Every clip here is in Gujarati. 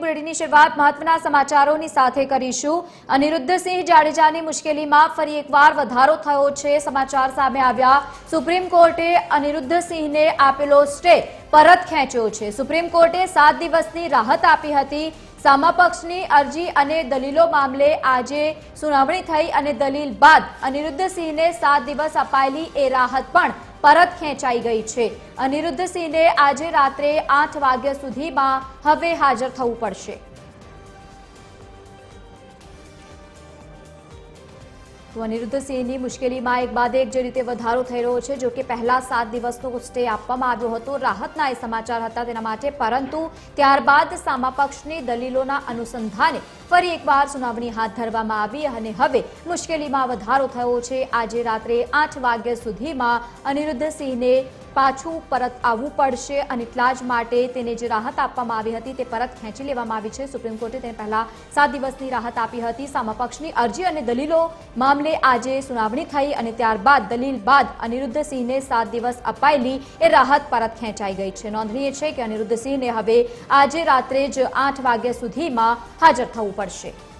બુલેટિનની શરૂઆત મહત્વના સમાચારોની સાથે કરીશું. અનિરુદ્ધસિંહ જાડેજાની મુશ્કેલીમાં ફરી એકવાર વધારો થયો છે સમાચાર સામે આવ્યા. સુપ્રીમ કોર્ટે અનિરુદ્ધસિંહને આપેલો સ્ટે પરત ખેંચ્યો છે. સુપ્રીમ કોર્ટે સાત દિવસની રાહત આપી હતી. સામાપક્ષની અરજી અને દલીલો મામલે આજે સુનાવણી થઈ અને દલીલ બાદ અનિરુદ્ધસિંહને સાત દિવસ અપાયેલી એ રાહત પણ પરત ખેંચાઈ ગઈ છે. અનિરુદ્ધસિંહને આજે રાત્રે આઠ વાગ્યા સુધીમાં હવે હાજર થવું પડશે. તો અનિરુદ્ધસિંહની મુશ્કેલીમાં એક બાદ એક જે રીતે વધારો થઈ રહ્યો છે, જો કે પહેલા સાત દિવસનો સ્ટે આપવામાં આવ્યો હતો. રાહતના એ સમાચાર હતા તેના માટે, પરંતુ ત્યારબાદ સામા પક્ષની દલીલોના અનુસંધાને ફરી એકવાર સુનાવણી હાથ ધરવામાં આવી અને હવે મુશ્કેલીમાં વધારો થયો છે. આજે રાત્રે આઠ વાગ્યા સુધીમાં અનિરુદ્ધસિંહને પાછું પરત આવવું પડશે અને એટલા જ માટે તેને જે રાહત આપવામાં આવી હતી તે પરત ખેંચી લેવામાં આવી છે. સુપ્રીમ કોર્ટે તેને પહેલા સાત દિવસની રાહત આપી હતી. સામા પક્ષની અરજી અને દલીલો મામલે આજે સુનાવણી થઈ અને ત્યારબાદ દલીલ બાદ અનિરુદ્ધસિંહને સાત દિવસ અપાયેલી એ રાહત પરત ખેંચાઈ ગઈ છે. નોંધનીય છે કે અનિરુદ્ધસિંહને હવે આજે રાત્રે જ આઠ વાગ્યા સુધીમાં હાજર થવું પડશે.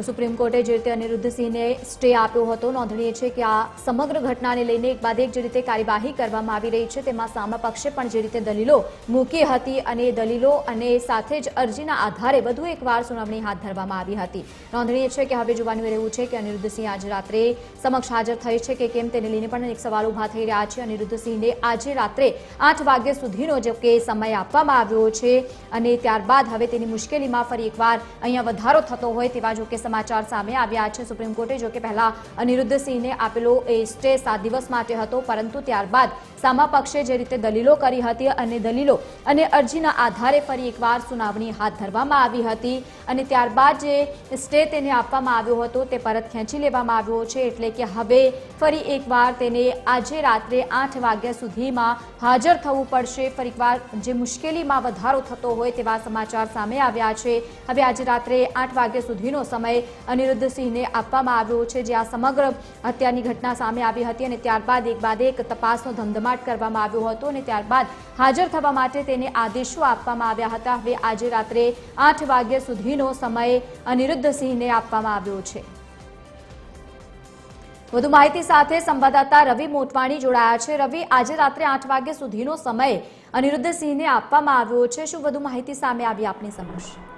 તો સુપ્રીમ કોર્ટે જે રીતે અનિરુદ્ધસિંહને સ્ટે આપ્યો હતો, નોંધનીય છે કે આ સમગ્ર ઘટનાને લઈને એક બાદ એક જે રીતે કાર્યવાહી કરવામાં આવી રહી છે, તેમાં સામા પક્ષે પણ જે રીતે દલીલો મૂકી હતી અને દલીલો અને સાથે જ અરજીના આધારે વધુ એકવાર સુનાવણી હાથ ધરવામાં આવી હતી. નોંધનીય છે કે હવે જોવાનું રહેવું છે કે અનિરુદ્ધસિંહ આજે રાત્રે સમક્ષ હાજર થઈ છે કે કેમ તેને લઈને પણ એક સવાલ ઊભા થઈ રહ્યા છે. અનિરુદ્ધસિંહને આજે રાત્રે આઠ વાગ્યા સુધીનો જો કે સમય આપવામાં આવ્યો છે અને ત્યારબાદ હવે તેની મુશ્કેલીમાં ફરી એકવાર અહીંયા વધારો થતો હોય તેવા જો કે સમાચાર સામે આવ્યા છે. સુપ્રીમ કોર્ટે જો કે પહેલા અનિરુદ્ધસિંહને આપેલો એ સ્ટે સાત દિવસ માટે હતો, પરંતુ ત્યારબાદ સામા પક્ષે જે રીતે દલીલો કરી હતી અને દલીલો અને અરજીના આધારે ફરી એકવાર સુનાવણી હાથ ધરવામાં આવી હતી અને ત્યારબાદ જે સ્ટે તેને આપવામાં આવ્યો હતો તે પરત ખેંચી લેવામાં આવ્યો છે. એટલે કે હવે ફરી એકવાર તેને આજે રાત્રે આઠ વાગ્યા સુધીમાં હાજર થવું પડશે. ફરી એકવાર જે મુશ્કેલીમાં વધારો થતો હોય તેવા સમાચાર સામે આવ્યા છે. હવે આજે રાત્રે આઠ વાગ્યા સુધીનો સમય અનિરુદ્ધસિંહને આપવામાં આવ્યો છે, જે આ સમગ્ર હત્યાની ઘટના સામે આવી હતી અને ત્યારબાદ એક બાદ એક તપાસનો ધમધમાટ કરવામાં આવ્યો હતો અને ત્યારબાદ હાજર થવા માટે તેને આદેશો આપવામાં આવ્યા હતા. હવે આજે રાત્રે આઠ વાગ્યા સુધીનો સમય અનિરુદ્ધસિંહને આપવામાં આવ્યો છે. વધુ માહિતી સાથે સંવાદદાતા રવિ મોટવાણી જોડાયા છે. રવિ, આજે રાત્રે આઠ વાગ્યા સુધીનો સમય અનિરુદ્ધસિંહને આપવામાં આવ્યો છે. શું વધુ માહિતી સામે આવી આપની સમક્ષ?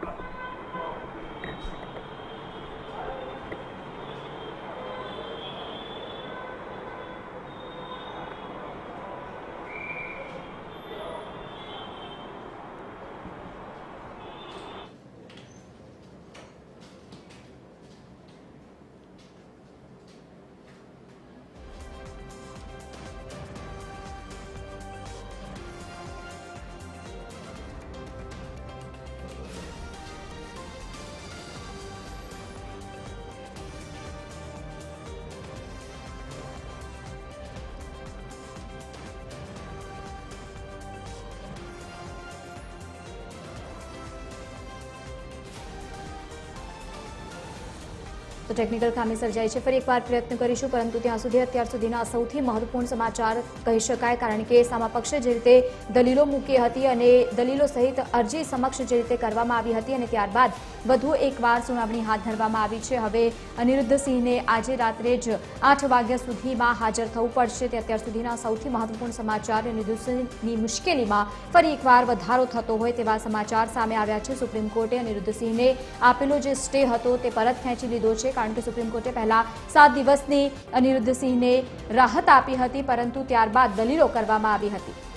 તો ટેકનિકલ ખામી સર્જાઈ છે. ફરી એકવાર પ્રયત્ન કરીશું, પરંતુ ત્યાં સુધી, અત્યાર સુધીના સૌથી મહત્વપૂર્ણ સમાચાર કહી શકાય, કારણ કે સામાપક્ષે જે રીતે દલીલો મૂકી હતી અને દલીલો સહિત અરજી સમક્ષ જે રીતે કરવામાં આવી હતી અને ત્યારબાદ વધુ એકવાર સુનાવણી હાથ ધરવામાં આવી છે. હવે અનિરુદ્ધસિંહને આજે રાત્રે જ આઠ વાગ્યા સુધીમાં હાજર થવું પડશે. તે અત્યાર સુધીના સૌથી મહત્વપૂર્ણ સમાચાર અનિરુદ્ધસિંહની મુશ્કેલીમાં ફરી એકવાર વધારો થતો હોય તેવા સમાચાર સામે આવ્યા છે. સુપ્રીમ કોર્ટે અનિરુદ્ધસિંહને આપેલો જે સ્ટે હતો તે પરત ખેંચી લીધો છે. કારણ કે સુપ્રીમ કોર્ટે પહેલા સાત દિવસની અનિરુદ્ધસિંહને રાહત આપી હતી, પરંતુ ત્યારબાદ દલીલો કરવામાં આવી હતી.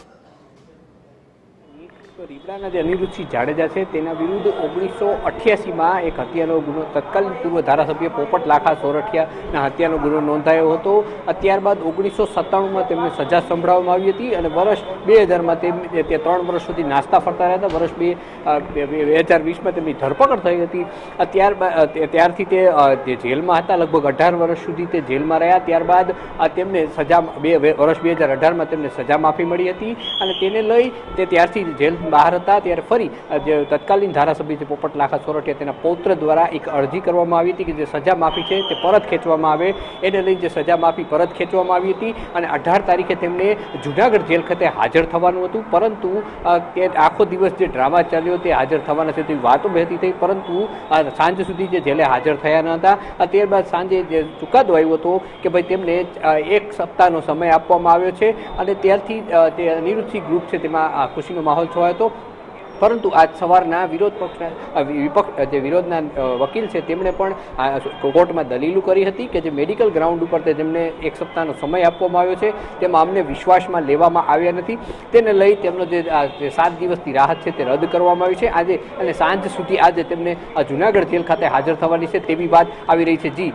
તો રીબડાના જે અનિરુદ્ધસિંહ જાડેજા છે, તેના વિરુદ્ધ ઓગણીસો અઠ્યાસીમાં એક હત્યાનો ગુનો, તત્કાલીન પૂર્વ ધારાસભ્ય પોપટ લાખા સોરઠિયાના હત્યાનો ગુનો નોંધાયો હતો. ત્યારબાદ ઓગણીસો સત્તાણુંમાં તેમને સજા સંભળાવવામાં આવી હતી અને વર્ષ બે હજારમાં તેમ તે ત્રણ વર્ષ સુધી નાસ્તા ફરતા રહ્યા હતા. વર્ષ બે બે હજાર વીસમાં તેમની ધરપકડ થઈ હતી. ત્યારબાદ ત્યારથી તે જેલમાં હતા, લગભગ અઢાર વર્ષ સુધી તે જેલમાં રહ્યા. ત્યારબાદ તેમને સજા બે, વર્ષ બે હજાર અઢારમાં તેમને સજા માફી મળી હતી અને તેને લઈ તે ત્યારથી જેલ બહાર હતા, ત્યારે ફરી જે તત્કાલીન ધારાસભ્ય છે પોપટ લાખા સોરઠિયા તેના પૌત્ર દ્વારા એક અરજી કરવામાં આવી હતી કે જે સજા માફી છે તે પરત ખેંચવામાં આવે. એને લઈને જે સજા માફી પરત ખેંચવામાં આવી હતી અને અઢાર તારીખે તેમને જુનાગઢ જેલ ખાતે હાજર થવાનું હતું. પરંતુ તે આખો દિવસ જે ડ્રામા ચાલ્યો તે હાજર થવાના છે તેવી વાતો વહેતી થઈ. પરંતુ સાંજ સુધી જે જેલે હાજર થયા ન હતા. ત્યારબાદ સાંજે જે ચુકાદો આવ્યો હતો કે ભાઈ તેમને એક સપ્તાહનો સમય આપવામાં આવ્યો છે અને ત્યારથી તે અનિરુદ્ધસિંહ ગ્રુપ છે તેમાં ખુશીનો માહોલ છવાયો હતો પરંતુ આજ સવારના વિરોધ પક્ષના વિપક્ષ જે વિરોધના વકીલ છે, તેમણે પણ કોર્ટમાં દલીલો કરી હતી કે જે મેડિકલ ગ્રાઉન્ડ ઉપર તેમને એક સપ્તાહનો સમય આપવામાં આવ્યો છે, તેમાં અમને વિશ્વાસમાં લેવામાં આવ્યા નથી. તેને લઈ તેમનો જે સાત દિવસની રાહત છે તે રદ કરવામાં આવી છે. આજે, અને સાંજ સુધી આજે તેમને જુનાગઢ જેલ ખાતે હાજર થવાની છે. તેવી વાત આવી રહી છે. જી